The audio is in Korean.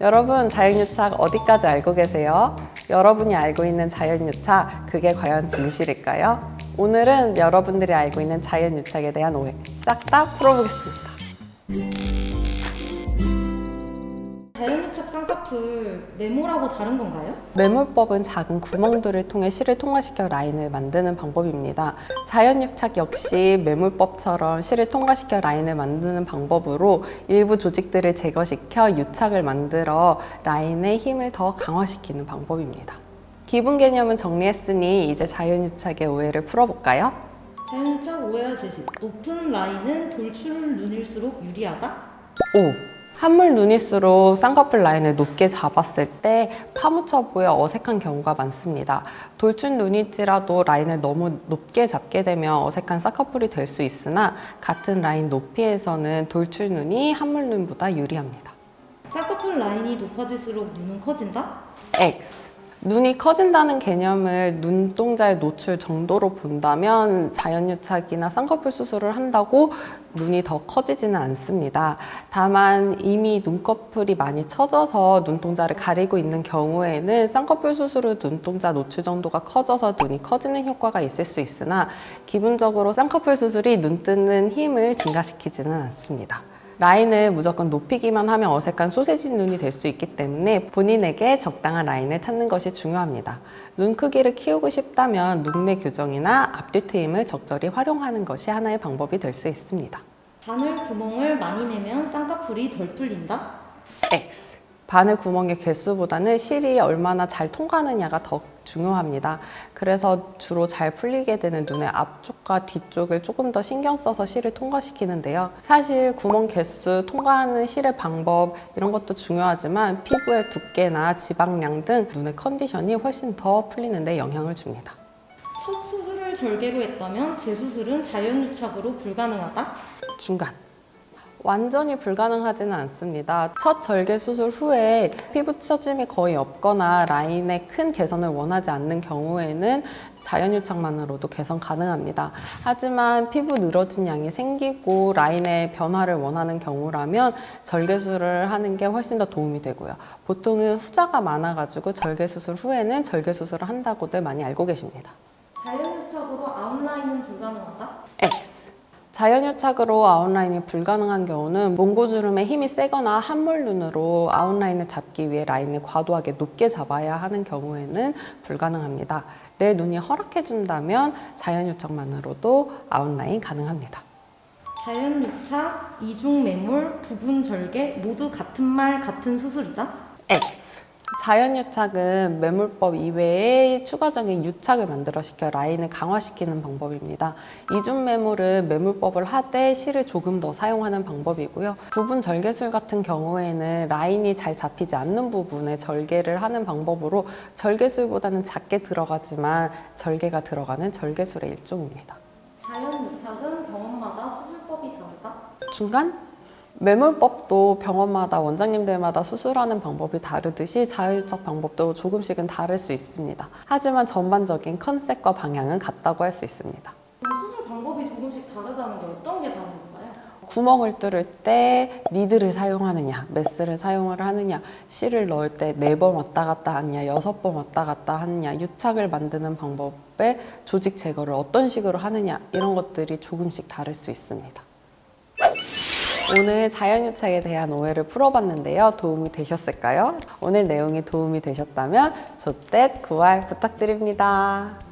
여러분 자연유착 어디까지 알고 계세요? 여러분이 알고 있는 자연유착 그게 과연 진실일까요? 오늘은 여러분들이 알고 있는 자연유착에 대한 오해 싹 다 풀어보겠습니다. 자연유착 쌍꺼풀 네모라고 다른 건가요? 매몰법은 작은 구멍들을 통해 실을 통과시켜 라인을 만드는 방법입니다. 자연유착 역시 매몰법처럼 실을 통과시켜 라인을 만드는 방법으로 일부 조직들을 제거시켜 유착을 만들어 라인의 힘을 더 강화시키는 방법입니다. 기본 개념은 정리했으니 이제 자연유착의 오해를 풀어볼까요? 자연유착 오해와 제시 높은 라인은 돌출 눈일수록 유리하다? 오. 한물 눈일수록 쌍꺼풀 라인을 높게 잡았을 때 파묻혀 보여 어색한 경우가 많습니다. 돌출 눈일지라도 라인을 너무 높게 잡게 되면 어색한 쌍꺼풀이 될 수 있으나 같은 라인 높이에서는 돌출 눈이 한물 눈보다 유리합니다. 쌍꺼풀 라인이 높아질수록 눈은 커진다? X. 눈이 커진다는 개념을 눈동자의 노출 정도로 본다면 자연유착이나 쌍꺼풀 수술을 한다고 눈이 더 커지지는 않습니다. 다만 이미 눈꺼풀이 많이 처져서 눈동자를 가리고 있는 경우에는 쌍꺼풀 수술 후 눈동자 노출 정도가 커져서 눈이 커지는 효과가 있을 수 있으나 기본적으로 쌍꺼풀 수술이 눈 뜨는 힘을 증가시키지는 않습니다. 라인을 무조건 높이기만 하면 어색한 소세지 눈이 될 수 있기 때문에 본인에게 적당한 라인을 찾는 것이 중요합니다. 눈 크기를 키우고 싶다면 눈매 교정이나 앞뒤 트임을 적절히 활용하는 것이 하나의 방법이 될 수 있습니다. 바늘 구멍을 많이 내면 쌍꺼풀이 덜 풀린다? X. 바늘 구멍의 개수보다는 실이 얼마나 잘 통과하느냐가 더 중요합니다. 그래서 주로 잘 풀리게 되는 눈의 앞쪽과 뒤쪽을 조금 더 신경 써서 실을 통과시키는데요. 사실 구멍 개수, 통과하는 실의 방법 이런 것도 중요하지만 피부의 두께나 지방량 등 눈의 컨디션이 훨씬 더 풀리는 데 영향을 줍니다. 첫 수술을 절개로 했다면 재수술은 자연유착으로 불가능하다? 중간. 완전히 불가능하지는 않습니다. 첫 절개 수술 후에 피부 처짐이 거의 없거나 라인의 큰 개선을 원하지 않는 경우에는 자연 유착만으로도 개선 가능합니다. 하지만 피부 늘어진 양이 생기고 라인의 변화를 원하는 경우라면 절개술을 하는 게 훨씬 더 도움이 되고요. 보통은 후자가 많아가지고 절개 수술 후에는 절개 수술을 한다고들 많이 알고 계십니다. 자연유착으로 아웃라인이 불가능한 경우는 몽고주름의 힘이 세거나 한물 눈으로 아웃라인을 잡기 위해 라인을 과도하게 높게 잡아야 하는 경우에는 불가능합니다. 내 눈이 허락해준다면 자연유착만으로도 아웃라인 가능합니다. 자연유착, 이중매몰, 부분 절개 모두 같은 말 같은 수술이다? X. 자연유착은 매몰법 이외에 추가적인 유착을 만들어 시켜 라인을 강화시키는 방법입니다. 이중매몰은 매몰법을 하되 실을 조금 더 사용하는 방법이고요. 부분 절개술 같은 경우에는 라인이 잘 잡히지 않는 부분에 절개를 하는 방법으로 절개술보다는 작게 들어가지만 절개가 들어가는 절개술의 일종입니다. 자연유착은 병원마다 수술법이 다르다? 중간? 매몰법도 병원마다 원장님들마다 수술하는 방법이 다르듯이 자율적 방법도 조금씩은 다를 수 있습니다. 하지만 전반적인 컨셉과 방향은 같다고 할 수 있습니다. 수술 방법이 조금씩 다르다는 게 어떤 게 다른 건가요? 구멍을 뚫을 때 니드를 사용하느냐, 메스를 사용을 하느냐, 실을 넣을 때 네 번 왔다 갔다 하느냐, 여섯 번 왔다 갔다 하느냐, 유착을 만드는 방법에 조직 제거를 어떤 식으로 하느냐, 이런 것들이 조금씩 다를 수 있습니다. 오늘 자연유착에 대한 오해를 풀어봤는데요. 도움이 되셨을까요? 오늘 내용이 도움이 되셨다면 조댓 구알 부탁드립니다.